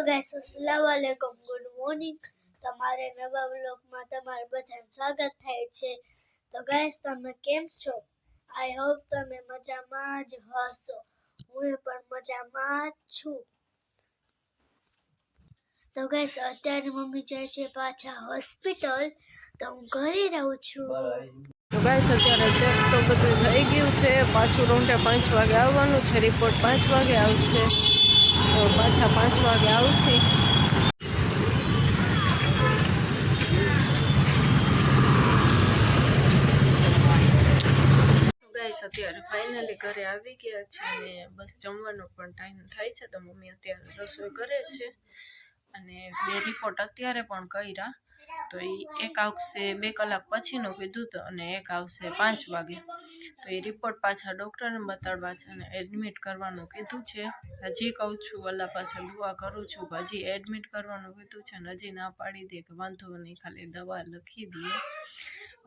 Guys અસલામ વાલેકુમ good morning તમારે નવા વ્લોગમાં તમારું બધાનું સ્વાગત થાય છે તો ગાઈસ તમે કેમ છો આઈ હોપ તમે મજામાં જ હશો હું પણ મજામાં છું તો ગાઈસ અત્યારે મમ્મી જાય છે પાછા હોસ્પિટલ તો હું ઘરે રહું છું તો ગાઈસ અત્યારે ચેક તો બધું થઈ ગયું છે પાછું રોંટે પાંચ વાગે આવવાનું છે રિપોર્ટ પાંચ વાગે આવશે તો પાછા પાંચ વાગે આવશે. અત્યારે ફાઇનલી ઘરે આવી ગયા છે અને બસ જમવાનો પણ ટાઈમ થાય છે તો મમ્મી અત્યારે રસોઈ કરે છે. અને બે રિપોર્ટ અત્યારે પણ કર્યા. તો એ એક આવશે બે કલાક પછીનું કીધું હતું અને એક આવશે પાંચ વાગે. તો એ રિપોર્ટ પાછા ડૉક્ટરને બતાડવા છે અને એડમિટ કરવાનું કીધું છે. હજી કહું છું અલ્લાહ પાસે દુઆ કરું છું કે હજી એડમિટ કરવાનું કીધું છે અને હજી ના પાડી દે કે વાંધો નહીં, ખાલી દવા લખી દઈએ.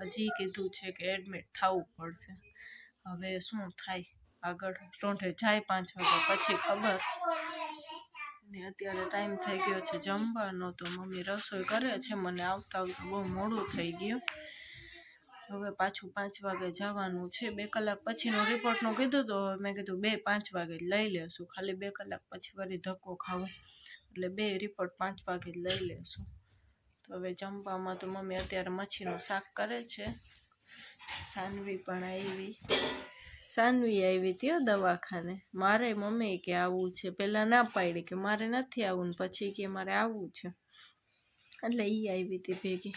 હજી કીધું છે કે એડમિટ થવું પડશે. હવે શું થાય? આગળ ટોંઠે જાય પાંચ વાગે પછી ખબર. ને અત્યારે ટાઈમ થઈ ગયો છે જમવાનો, તો મમ્મી રસોઈ કરે છે. મને આવતા આવતા બહુ મોડું થઈ ગયું. હવે પાછું પાંચ વાગે જવાનું છે. બે કલાક પછીનો રિપોર્ટનું કીધું તો મેં કીધું બે પાંચ વાગે જ લઈ લેશું. ખાલી બે કલાક પછી વળી ધક્કો ખાવો. એટલે બે રિપોર્ટ પાંચ વાગે જ લઈ લેશું. તો હવે જમવામાં તો મમ્મી અત્યારે મચ્છીનું શાક કરે છે. સાનવી પણ આવી. સાનવી આવી હતી દવાખાને? મારે મમ્મી કે આવવું છે. પહેલાં ના પાડી કે મારે નથી આવવું પછી કે મારે આવવું છે. એટલે એ આવી હતી ભેગી.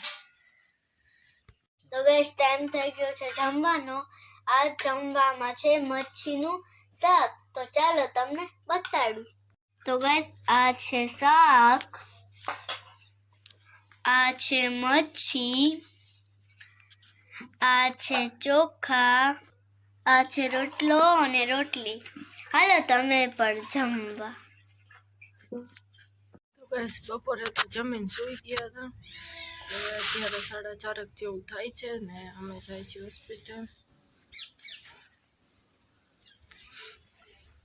તો ગેસ ટાઈમ થઈ ગયો છે જમવાનો. આ જમવામાં છે મચ્છીનું શાક. તો ચાલો તમને બતાડું. તો ગેસ આ છે શાક. આ છે મચ્છી. આ છે ચોખા. આ છે રોટલો અને રોટલી. હાલો, તમે પણ જમવા. બસ બપોરે તો જમીન સૂઈ ગયા હતા. અત્યારે સાડા ચારક જેવું થાય છે ને અમે જાય છીએ હોસ્પિટલ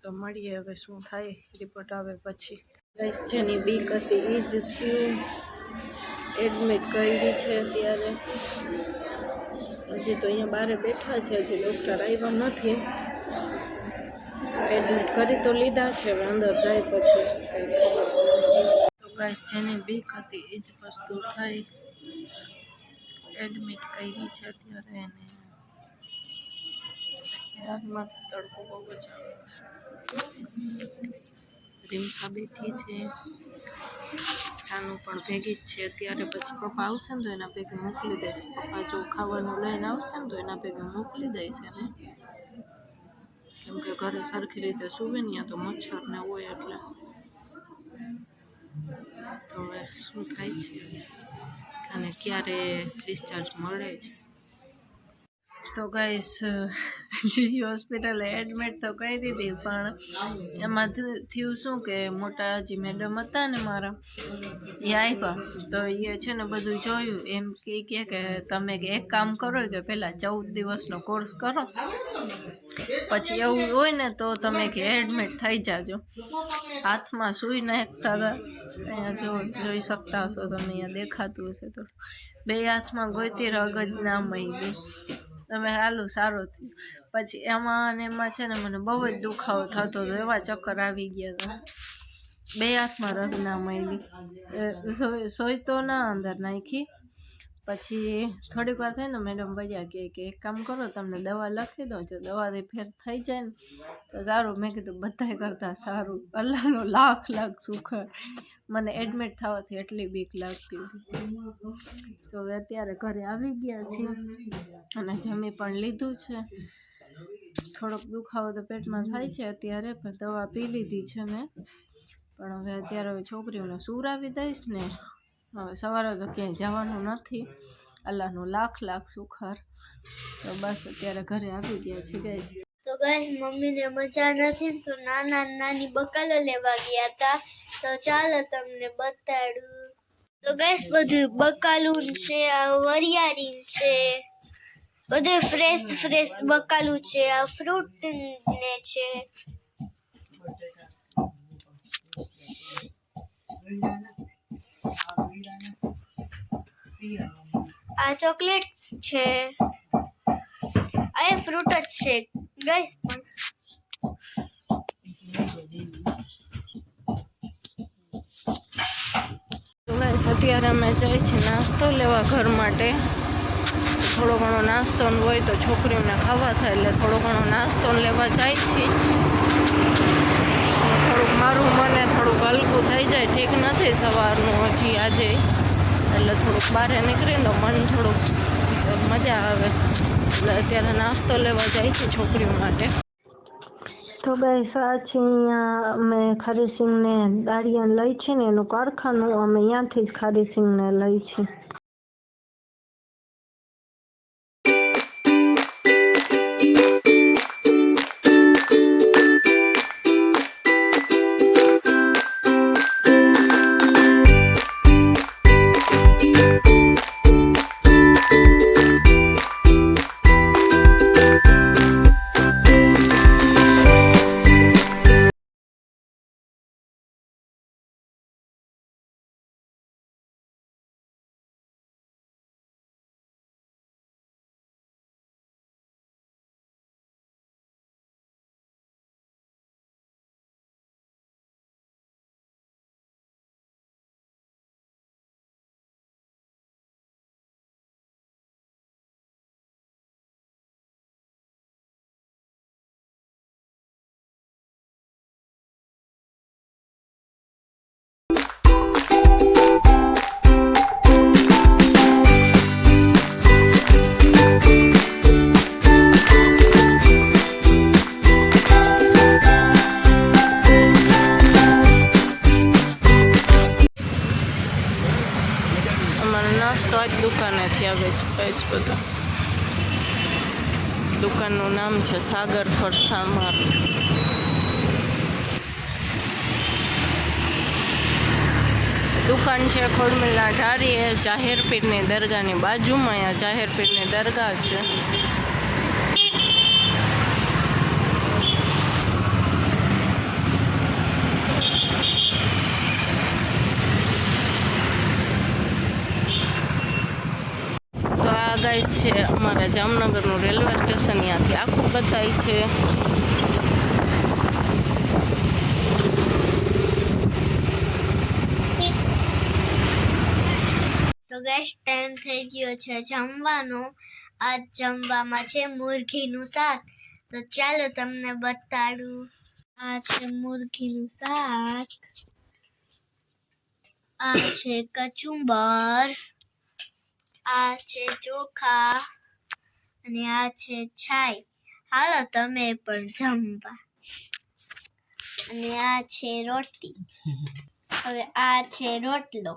તો મળીએ હવે શું થાય રિપોર્ટ આવે પછી. ગેસ જેની બીક હતી એ જ એડમિટ કરી છે અત્યારે. હજી તો અહીંયા બારે બેઠા છે, હજી ડૉક્ટર આવ્યા નથી. એડમિટ કરી તો લીધા છે અંદર જાય પછી તો ગાઈસ જેને બીક હતી એ જ વસ્તુ થઈ. એડમિટ કરી છે અત્યારે એને. હાથમાં તડકો બહુ જ આવે છે. રીમસા બેઠી છે. સાનું પણ ભેગી જ છે. અત્યારે પછી પપ્પા આવશે ને તો એના ભેગે મોકલી દઈશ પપ્પા જો ખાવાનું લઈને આવશે ને તો એના ભેગે મોકલી દઈશ એને કેમ કે ઘરે સરખી રીતે સૂવે ને તો મચ્છર ને હોય એટલે. તો હવે શું થાય છે? અને ક્યારે ડિસ્ચાર્જ મળે છે? તો ગાઈસ જીજી હોસ્પિટલે એડમિટ તો કરી દીધી, પણ એમાં થયું- શું કે મોટા હજી મેડમ હતા ને મારા, એ આવ્યા તો એ છે ને બધું જોયું, એમ કે કહે કે તમે કે એક કામ કરો કે પહેલાં ચૌદ દિવસનો કોર્સ કરો. પછી એવું હોય ને તો તમે કે એડમિટ થઈ જાજો. હાથમાં સૂઈ નાખતા હતા. અહીંયા જો, જોઈ શકતા હશો તમે, અહીંયા દેખાતું હશે તો. બે હાથમાં ગોતી રગજ ના મહી ગઈ તમે હાલું, સારું થયું. પછી એમાં અને એમાં છે ને મને બહુ જ દુખાવો થતો હતો, એવા ચક્કર આવી ગયા હતા. બે હાથમાં રગ ના મળી સોય તો ના અંદર નાખી. પછી થોડીક વાર થઈને મેડમ ભૈયા કહે કે એક કામ કરો, તમને દવા લખી દો જો દવાથી ફેર થઈ જાય ને, તો સારું. મેં કીધું, બધાય કરતાં સારું. અલ્લાહનો લાખ લાખ સુખ. મને એડમિટ થવાથી એટલી બીક લાગતી તો હવે અત્યારે ઘરે આવી ગયા છીએ અને જમી પણ લીધું છે. થોડોક દુખાવો તો પેટમાં થાય છે અત્યારે, પણ દવા પી લીધી છે મેં. પણ હવે અત્યારે હવે છોકરીઓને સુવડાવી દઈશ ને હવે સવારે તો ક્યાંય જવાનું નથી. અલ્લાહનું લાખ લાખ સુખર. તો બસ અત્યારે ઘરે આવી ગયા છે ગઈ તો ગઈ મમ્મીને મજા નથી તો નાના નાની બકાલો લેવા ગયા હતા તો ચાલો તમને બતાડું. તો ગાઈસ બધું બકાલું છે, આ વરિયાળી છે. બધું ફ્રેશ ફ્રેશ બકાલું છે, આ ફ્રૂટ ને છે. આ ચોકલેટ્સ છે. આ ફ્રૂટ જ છે. ગાઈસ પણ. અત્યારે અમે જાય છીએ નાસ્તો લેવા ઘર માટે. થોડો ઘણો નાસ્તો હોય તો છોકરીઓને ખાવા થાય, એટલે થોડો ઘણો નાસ્તો લેવા જાય છીએ થોડુંક મારું મને થોડુંક હલકું થઈ જાય, ઠીક નથી સવારનું હજી આજે. એટલે થોડુંક બહાર નીકળીને તો મન થોડુંક મજા આવે. એટલે અત્યારે નાસ્તો લેવા જાય છે છોકરીઓ માટે. તો ગાઈસ છે અહીંયા અમે ખારીસિંગને દાળિયા લઈ છે ને એનું કારખાનું, અમે અહીંયાથી જ ખારીસિંગને લઈ છે અમારો જ દુકાનેથી આવે છે પ્રાઇસ બધું. દુકાનનું નામ છે સાગર માર્ટ દુકાન છે ખોડમિલા ઢારીએ જાહેર પીરની દરગાહની બાજુમાં, અહીંયા જાહેરપીરની દરગાહ છે તો આ ગાઈસ છે, અમારા જામનગરનું રેલવે સ્ટેશન ત્યાંથી આખું બતાય છે. તો ગેસ ટાઈમ થઈ ગયો છે જમવાનો. આજ જમવામાં છે મુરઘીનું શાક. તો ચાલો તમને બતાડું. આ છે મુરઘીનું શાક. આ છે કચુંબર. આ છે ચોખા અને આ છે છાઈ હાલો તમે પણ જમવા. અને આ છે રોટી. હવે આ છે રોટલો.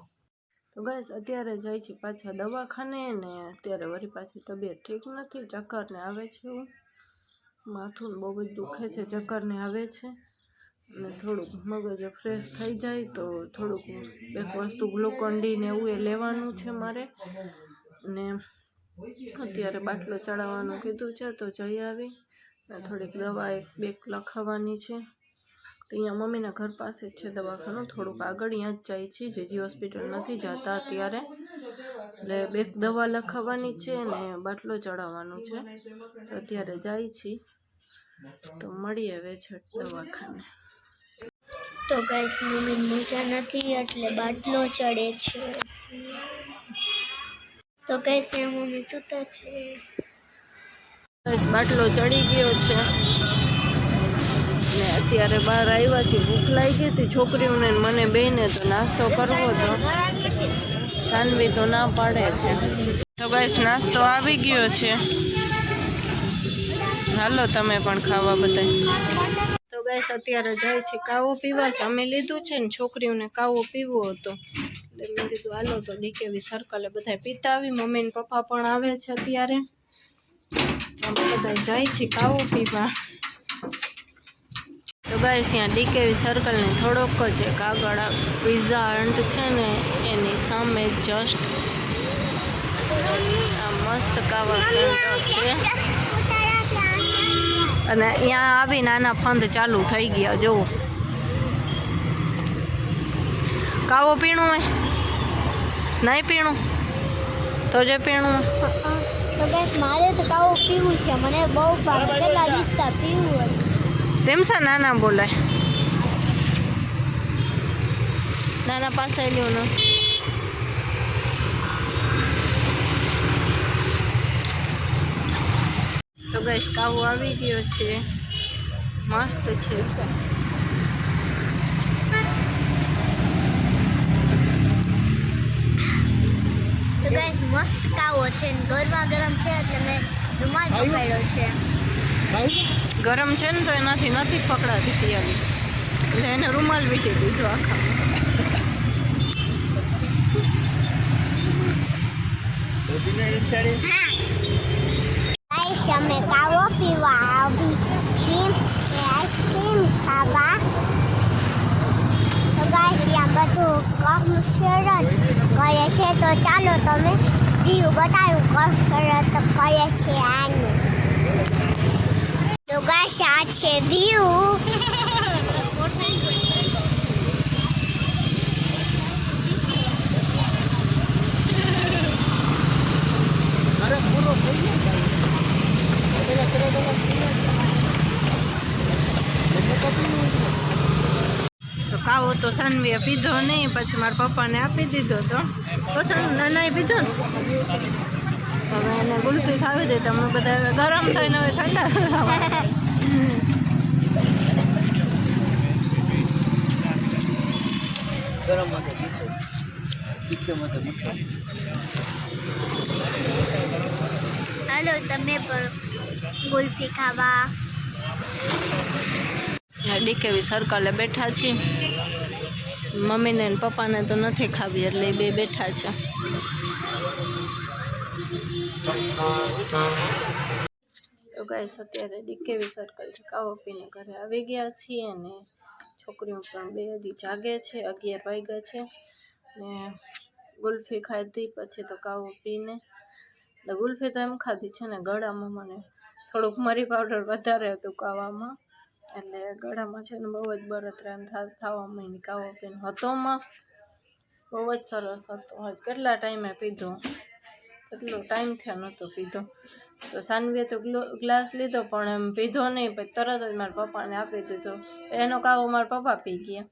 તો ગાઈસ અત્યારે જાય છે પાછા દવાખાને ને અત્યારે વળી પાછી તબિયત ઠીક નથી. ચક્કર ને આવે છે માથું બહુ જ દુખે છે ચક્કર ને આવે છે. અને થોડુંક મગજ ફ્રેશ થઈ જાય તો થોડુંક એક વસ્તુ ગ્લુકોન્ડી ને એવું એ લેવાનું છે મારે. ને અત્યારે બાટલો ચડાવવાનું કીધું છે તો જઈ આવી. થોડીક દવા એક બેક લખાવવાની છે. તો અહીંયા મમ્મીના ઘર પાસે જ છે દવાખાનું. થોડુંક આગળ અહીંયા જ જાય છે. જેજી હોસ્પિટલ નથી જતા અત્યારે. એટલે બે દવા લખાવવાની છે ને બાટલો ચડાવવાનો છે. તો અત્યારે જાય છે. તો મળી આવે છે દવાખાને. તો ગેસ મમ્મી મજા નથી એટલે બાટલો ચડે છે. તો ગેસ છે મમ્મી સૂતા છે. બાટલો ચડી ગયો છે. ને અત્યારે બહાર આવ્યા છે ભૂખ લાગી હતી છોકરીઓને મને બેને તો નાસ્તો કરવો તો સાનવી તો ના પાડે છે. તો ગાઈસ, નાસ્તો આવી ગયો છે. હાલો, તમે પણ ખાવા બધા તો ગાઈસ, અત્યારે જાય છે કાવો પીવા. જમી લીધું છે ને છોકરીઓને કાવો પીવો હતો. એટલે મેં કીધું હાલો તો ડીકેવી સર્કલે બધા પીતા આવી મમ્મી ને પપ્પા પણ આવે છે અત્યારે. અમે બધા જાય છે કાવો પીવા. તો ગાઈસ અહીંયા ડીકેવી સર્કલની થોડોક જ એક આગળ આ પિઝા હન્ટ છે ને, એની સામે જસ્ટ આ મસ્ત કાવા સેન્ટર છે. અને અહીંયા આવી નાના ફંદ ચાલુ થઈ ગયા જો કાવો પીણું હોય? નહીં પીણું? તો જે પીણું. તો ગાઈસ મારે તો કાવો પીવું છે. મને બહુ ભાવે કેટલા રિસ્તા પીવું હતું તેમ છે નાના બોલાય. નાના પાસે લ્યો ને તો ગઈશ કાવો આવી ગયો છે. મસ્ત છે. કાવો છે ગરમા ગરમ છે એટલે મેં રૂમાલ પકડ્યો છે. ગરમ છે ને તો એનાથી નથી પકડાતી પિયાલી એટલે એને રૂમાલ વીટી દીધો આખા. અમે કાવો પીવા આવી છીએ. આઈસ્ક્રીમ ખાવા. તો ગાઈસ આ બધું કસરત કરે છે. તો ચાલો તમે વ્યૂ બતાવ્યું કસરત કરે છે આનું? આ છે વ્યૂ તો કાવો તો સાનવીએ પીધો નહીં પછી મારા પપ્પાને આપી દીધો તો. પછી નાનાએ પીધો ને? હવે એને ગુલ્ફી ખાવી દે તમે બધા ગરમ થઈને હવે ઠંડા. ગરમ હાલો તમે પણ ગુલ્ફી ખાવા. ડીકેવી સર્કલે બેઠા છીએ. મમ્મીને ને પપ્પાને તો નથી ખાવી એટલે બે બેઠા છે. તો ગાઈસ અત્યારે ડીકેવી સર્કલ છે કાવો પીને ઘરે આવી ગયા છીએ અને છોકરીઓ પણ બે હજી જાગે છે, અગિયાર વાગ્યા છે. ને ગુલ્ફી ખાધી, પછી તો કાવો પીને. એટલે ગુલ્ફી તો એમ ખાધી છે ને ગળામાં મને થોડુંક મરી પાવડર વધારે હતું કાવામાં એટલે ગળામાં છે ને બહુ જ બળતરાન થવા માંડી કાવો પીને હતો મસ્ત. બહુ જ સરસ હતો. હજ કેટલા ટાઈમે પીધો? કેટલો ટાઈમ થયો નહોતો પીધો. તો સાનવીએ તો ગ્લાસ લીધો, પણ એમ પીધો નહીં. પછી તરત જ મારા પપ્પાને આપી દીધો. એનો કાવો મારા પપ્પા પી ગયા.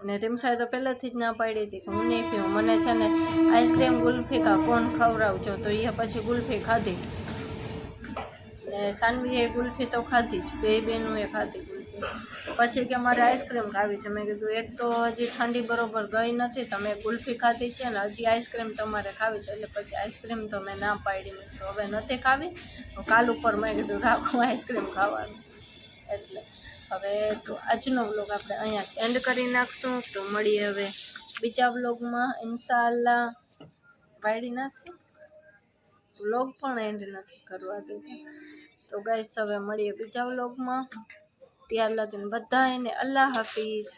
અને રીમસાએ તો પહેલેથી જ ના પાડી હતી કે હું નહીં પીવું. મને છે ને આઈસ્ક્રીમ ગુલ્ફી કા કોણ ખવડાવજો? તો એ પછી ગુલ્ફી ખાધી. સાનવીએ ગુલ્ફી તો ખાધી જ, બે બેનું એ ખાધી ગુલ્ફી. પછી કે મારે આઈસ્ક્રીમ ખાવી છે. મેં કીધું, એક તો હજી ઠંડી બરોબર ગઈ નથી, તમે ગુલ્ફી ખાધી છે ને હજી આઈસ્ક્રીમ તમારે ખાવી છે. એટલે પછી આઈસ્ક્રીમ તો મેં ના પાડી. મેં હવે નથી ખાવી? કાલ ઉપર મેં કીધું, રાખું આઈસ્ક્રીમ ખાવાનું. એટલે હવે તો આજનો વ્લોગ આપણે અહીંયા એન્ડ કરી નાખશું. તો મળીએ હવે બીજા વ્લોગમાં ઇન્શાલ્લા પાડી નાખી? વ્લોગ પણ એન્ડ નથી કરવા દેતા તો ગાઈસ હવે મળીએ બીજા વ્લોગમાં ત્યાર લગીને બધા એને અલ્લાહ હાફિઝ.